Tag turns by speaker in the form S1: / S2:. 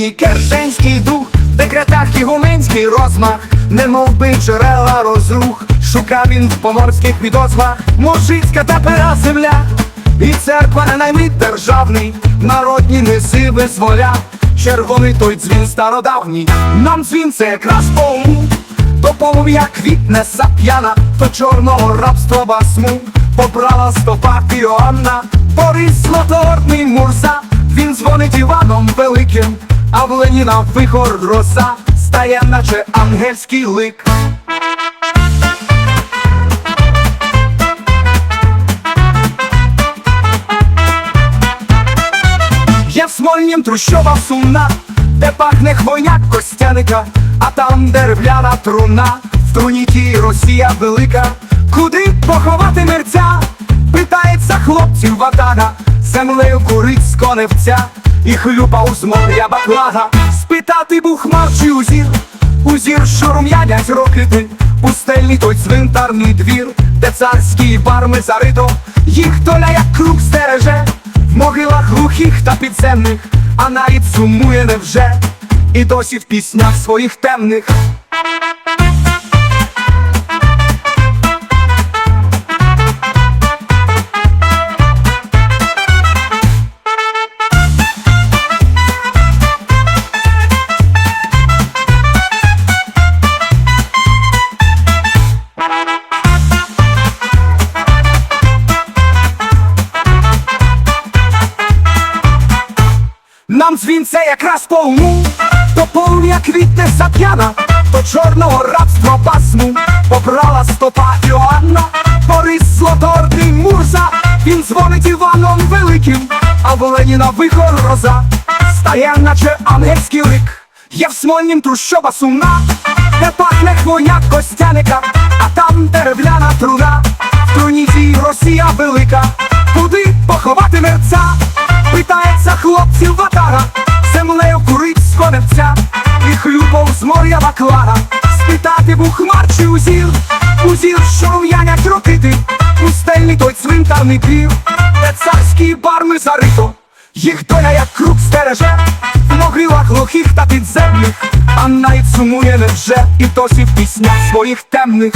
S1: нині кершенський дух, в декретах і гуменський розмах, немов би джерела розрух, шукав він в поморських відозвах, мужицька та пера земля, і церква не наймит державний, народні неси визволя, червоний той дзвін стародавній, нам дзвін це якраз по уму, то полум'я квітне сап'яна, то чорного рабства басму, побрала стопа Іоанна, Борис Златорний Мурза, він дзвонить Іваном Великим, а в Леніна вихор роса, стає наче ангельський лик. Є в Смольнім трущоба сумна, де пахне хвойняк костяника, а там дерев'яна труна, в труні тій Росія велика, куди поховати мерця? Питається хлопців ватага, землею курить з коневця, і хлюпав з моря баклага, спитати був хмарчий узір, узір, що рум'янять рокити, пустельний той цвинтарний двір, де царські барми зарито, їх доля як круг стереже. В могилах глухих та підземних, а навіть сумує невже, і досі в піснях своїх темних. Дзвін це якраз по уму, то полум'я квітне зап'яна, то чорного рабства басму побрала стопа Іоанна, Борис Златорний Мурза, він дзвонить Іваном Великим, а в Леніна вихор роза, стає наче ангельський лик. Є в Смольнім трущоба сумна, де пахне хвоя костяника, а там дерев'яна труна, в труні Росія велика, куди поховати мерця? Питається хлопців ватага, узір, узір, що рум'янять рокити, пустельний той цвинтарний пів, де царські барми зарито, їх доля як круг стереже, в могилах глухих та підземних, а навіть сумує невже, і досі в піснях своїх темних.